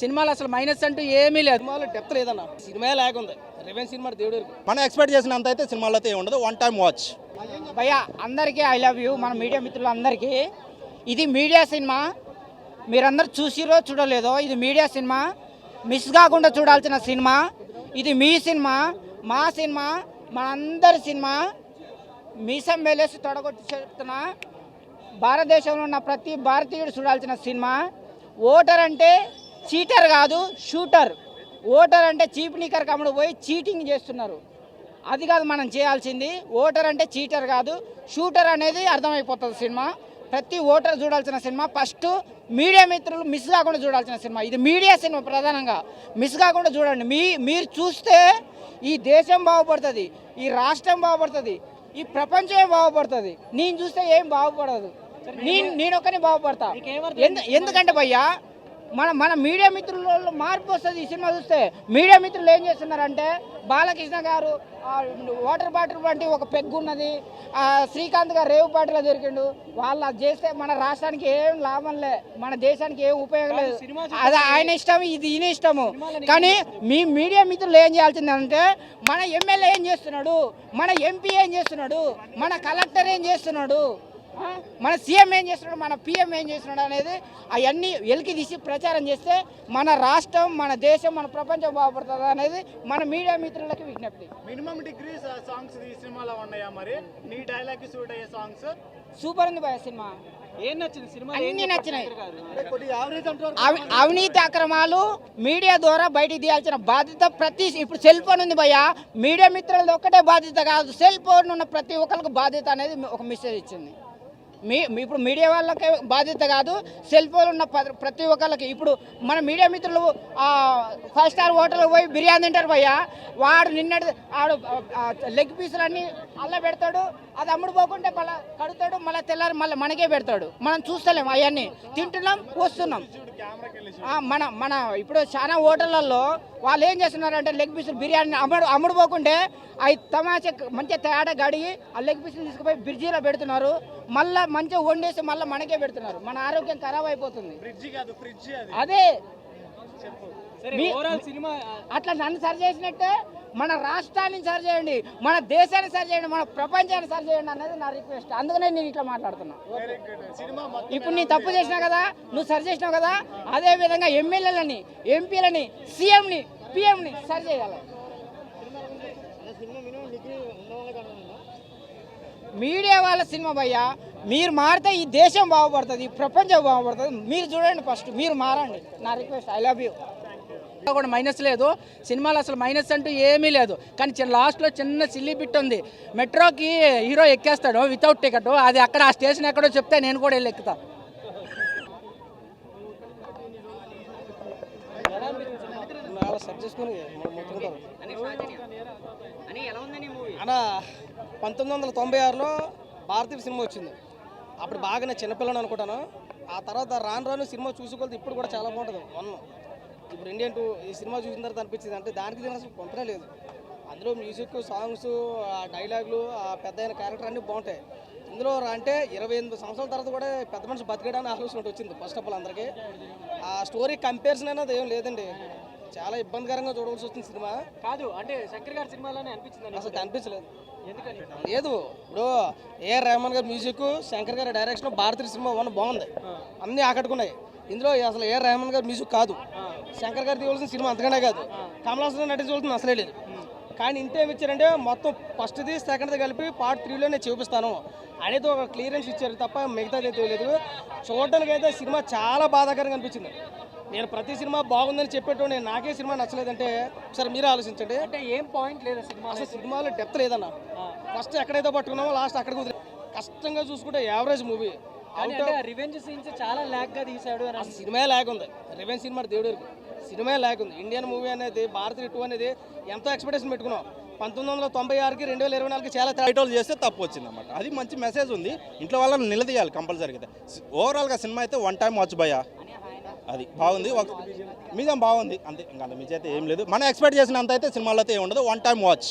సినిమాలు అసలు మైనస్ అంటూ ఏమీ లేదు. సినిమాలో డెప్త్ లేదన్న. సినిమా లాగ్ ఉంది రెవెన్ సినిమా దేవుడు. మనం ఎక్స్పెక్ట్ చేసినంత అయితే సినిమాలో అయితే ఉండదు వన్ టైం వాచ్ భయ్యా అందరికీ ఐ లవ్ యూ మన మీడియా మిత్రులందరికీ. ఇది మీడియా సినిమా. మీరందరూ చూసిరో చూడలేదో ఇది మీడియా సినిమా. మిస్ కాకుండా చూడాల్సిన సినిమా. ఇది మీ సినిమా మా సినిమా మనందరి సినిమా. మీసం వేలేసి తొడగొట్టి చెప్తున్నా. భారతదేశంలో ఉన్న ప్రతి భారతీయుడు చూడాల్సిన సినిమా. ఓటర్ అంటే చీటర్ కాదు షూటర్. ఓటర్ అంటే చీప్ నికర్ కమ్ముడు పోయి చీటింగ్ చేస్తున్నారు. అది కాదు మనం చేయాల్సింది ఓటర్ అంటే చీటర్ కాదు షూటర్ అనేది అర్థమైపోతుంది సినిమా. ప్రతి ఓటర్ చూడాల్సిన సినిమా ఫస్ట్ మీడియా మిత్రులు మిస్ కాకుండా చూడాల్సిన సినిమా. ఇది మీడియా సినిమా ప్రధానంగా. మిస్ కాకుండా చూడండి. మీ మీరు చూస్తే ఈ దేశం బాగుపడుతుంది ఈ రాష్ట్రం బాగుపడుతుంది ఈ ప్రపంచమే బాగుపడుతుంది. నేను చూస్తే ఏం బాగుపడదు. నేను నేను ఒక్కనే బాగుపడతా. ఎందు- ఎందుకంటే భయ్యా మన మన మీడియా మిత్రులలో మార్పు వస్తుంది ఈ సినిమా చూస్తే. మీడియా మిత్రులు ఏం చేస్తున్నారంటే బాలకృష్ణ గారు వాటర్ బాటిల్ వంటి ఒక పెగ్గు ఉన్నది ఆ, శ్రీకాంత్ గారు రేవు పాటిలో దొరికిండు. వాళ్ళు అది చేస్తే మన రాష్ట్రానికి ఏం లాభం లే మన దేశానికి ఏం ఉపయోగం లేదు. అది ఆయన ఇష్టం ఇది ఈయన ఇష్టము. కానీ మీ మీడియా మిత్రులు ఏం చేయాల్సింది అంటే మన ఎమ్మెల్యే ఏం చేస్తున్నాడు మన ఎంపీ ఏం చేస్తున్నాడు మన కలెక్టర్ ఏం చేస్తున్నాడు? మన సీఎం ఏం చేస్తున్నాడు? మన పిఎం ఏం చేస్తున్నాడు అనేది అవన్నీ వెలికి తీసి ప్రచారం చేస్తే మన రాష్ట్రం మన దేశం మన ప్రపంచం బాగుపడుతుంది అనేది మన మీడియా మిత్రులకి విజ్ఞప్తి. మినిమం డిగ్రీ సాంగ్స్ ఈ సినిమాలో ఉన్నాయా మరి? నీ డైలాగ్ సూట్ అయ్యే సాంగ్స్? సూపర్ ఉంది భయ సినిమా. ఏం నచ్చింది సినిమా అన్ని నచ్చినాయి. అవినీతి అక్రమాలు మీడియా ద్వారా బయటికి తీయాల్సిన బాధ్యత ప్రతి ఇప్పుడు సెల్ ఫోన్ ఉంది భయ్య. మీడియా మిత్రులది ఒక్కటే బాధ్యత కాదు. సెల్ ఫోన్ ఉన్న ప్రతి ఒక్కరికి బాధ్యత అనేది ఒక మెసేజ్ ఇచ్చింది. మీ మీ- ఇప్పుడు మీడియా వాళ్ళకే బాధ్యత కాదు సెల్ ఫోన్ ఉన్న ప్రతి ఒక్కరికి ఇప్పుడు మన మీడియా మిత్రులు ఫైవ్ స్టార్ హోటల్కి పోయి బిర్యానీ తింటారు భయ్య. వాడు నిన్నటి ఆడు లెగ్ పీసులన్నీ అల్ల పెడతాడు అది అమ్ముడు పోకుంటే మళ్ళీ కడుతాడు మళ్ళీ తెల్లారి మళ్ళీ మనకే పెడతాడు. మనం చూస్తలేం అవన్నీ. తింటున్నాం వస్తున్నాం మన మన ఇప్పుడు చాలా హోటళ్ళల్లో వాళ్ళు ఏం చేస్తున్నారంటే లెగ్ పీసులు బిర్యానీ అమ్ముడు అమ్ముడు పోకుంటే అవి తమాచా మంచిగా తేడా గడిగి ఆ లెగ్ పీసులు తీసుకుపోయి బ్రిడ్జిలో పెడుతున్నారు. మళ్ళీ మంచిగా వండేసి మళ్ళీ మనకే పెడుతున్నారు. మన ఆరోగ్యం ఖరాబ్ అయిపోతుంది. అది. అట్లా నన్ను సరి చేసినట్టే మన రాష్ట్రాన్ని సరి చేయండి మన దేశాన్ని సరి చేయండి మన ప్రపంచాన్ని సరి చేయండి అనేది నా రిక్వెస్ట్ అందుకనే నేను ఇట్లా మాట్లాడుతున్నా. ఇప్పుడు నీ తప్పు చేసినావు కదా నువ్వు సరి చేసినావు కదా అదే విధంగా ఎమ్మెల్యేలని ఎంపీలని సీఎంని పిఎంని సరి చేయాలి. మీడియా వాళ్ళ సినిమా భయ్యా మీరు మారితే ఈ దేశం బాగుపడుతుంది ఈ ప్రపంచం బాగుపడుతుంది. మీరు చూడండి ఫస్ట్ మీరు మారండి. నా రిక్వెస్ట్ ఐ లవ్ యూ కూడా మైనస్ లేదు. సినిమాలో అసలు మైనస్ అంటూ ఏమీ లేదు. కానీ చిన్న లాస్ట్లో చిన్న సిల్లీ బిట్ ఉంది. మెట్రోకి హీరో ఎక్కేస్తాడు వితౌట్ టికెట్. అది అక్కడ ఆ స్టేషన్ ఎక్కడో చెప్తే నేను కూడా వెళ్ళి ఎక్కుతా. అన్న పంతొమ్మిది వందల తొంభై ఆరులో భారతీయ సినిమా వచ్చింది. అప్పుడు బాగా నేను చిన్నపిల్లని అనుకుంటాను. ఆ తర్వాత రాను రాను సినిమా చూసుకోవాలి ఇప్పుడు కూడా చాలా బాగుంటుంది. వన్ ఇప్పుడు ఇండియన్ టూ ఈ సినిమా చూసిన తర్వాత అనిపించింది. అంటే దానికి దీనికి అసలు కొంతనే లేదు. అందులో మ్యూజిక్ సాంగ్స్ ఆ డైలాగులు ఆ పెద్ద అయిన క్యారెక్టర్ అన్నీ బాగుంటాయి. ఇందులో అంటే ఇరవై ఎనిమిది సంవత్సరాల తర్వాత కూడా పెద్ద మనిషి బతికేయడానికి ఆలోచన వచ్చింది ఫస్ట్ ఆఫ్ ఆల్ అందరికీ. ఆ స్టోరీ కంపారిజన్ అనేది ఏం లేదండి. చాలా ఇబ్బందికరంగా చూడవలసి వస్తుంది సినిమా. కాదు అంటే శంకర్ గారి సినిమాలోనే అనిపించింది అసలు కనిపించలేదు. లేదు. ఇప్పుడు ఏఆర్ రెహమాన్ గారి మ్యూజిక్ శంకర్ గారి డైరెక్షన్ భారతీయ సినిమా వన్ బాగుంది. అన్నీ ఆకట్టుకున్నాయి. ఇందులో అసలు ఏఆర్ రెహమాన్ గారి మ్యూజిక్ కాదు. శంకర్ గారు తీయవలసిన సినిమా అంతకంటే కాదు. కమల్ హాసన్ నటించవలసింది అసలే లేదు. కానీ ఇంత ఏమి ఇచ్చారంటే మొత్తం ఫస్ట్ది సెకండ్ది కలిపి పార్ట్ త్రీలో నేను చూపిస్తాను. అనేది ఒక క్లియరెన్స్ ఇచ్చారు తప్ప మిగతాది అయితే లేదు చూడడానికి అయితే సినిమా చాలా బాధాకరంగా అనిపించింది. నేను ప్రతి సినిమా బాగుందని చెప్పేటోని నాకే సినిమా నచ్చలేదంటే సరే మీరే ఆలోచించండి. అంటే ఏం పాయింట్ లేదు సినిమా అసలు సినిమాలో డెప్త్ లేదన్న. ఫస్ట్ ఎక్కడైతే పట్టుకున్నామో లాస్ట్ అక్కడ కుదిరి కష్టంగా చూసుకుంటే యావరేజ్ మూవీ రివెంజ్ సీన్స్ చాలా ల్యాగ్గా తీసాడు సినిమా ల్యాగ్ ఉంది. రివెన్ సినిమా దేవుడు. సినిమా ల్యాగ్ ఉంది. ఇండియన్ మూవీ అనేది భారతీయ టూ అనేది ఎంతో ఎక్స్పెక్టేషన్ పెట్టుకున్నాం. పంతొమ్మిది వందల తొంభై ఆరుకి రెండు వేల ఇరవై నాలుగుకి చాలా టైటిల్ చేస్తే తప్పు వచ్చింది అనమాట అది మంచి మెసేజ్ ఉంది. ఇంట్లో వాళ్ళని నిలదీయాలి కంపల్సరీగా అయితే ఓవరాల్గా సినిమా అయితే వన్ టైం వాచ్ భయ అది బాగుంది. ఒక మీద బాగుంది. అంతే ఇంకా మించి అయితే ఏం లేదు. మనం ఎక్స్పెక్ట్ చేసినంత అయితే సినిమాలో అయితే ఏం ఉండదు. One time watch